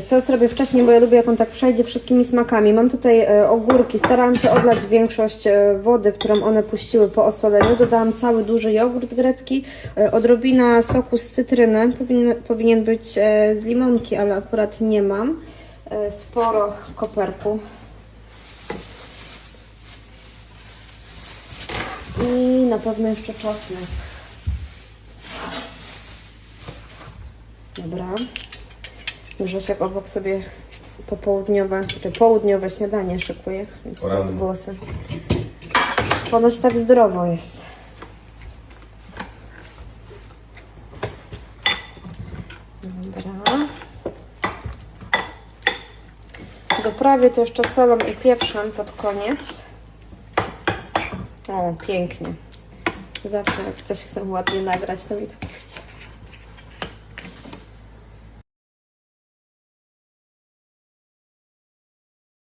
Sos robię wcześniej, bo ja lubię jak on tak przejdzie wszystkimi smakami. Mam tutaj e, ogórki, starałam się odlać większość e, wody, którą one puściły po osoleniu. Dodałam cały duży jogurt grecki, e, odrobina soku z cytryny, powinien, powinien być z limonki, ale akurat nie mam. Sporo koperku. I na pewno jeszcze czosnek. Dobra. Grzesiek obok sobie popołudniowe, czy południowe śniadanie szykuje, więc stąd głosy. Ponoć tak zdrowo jest. Dobra. Doprawię to jeszcze solą i pieprzem pod koniec. O, pięknie. Zawsze jak coś chcę ładnie nagrać, to mi tak.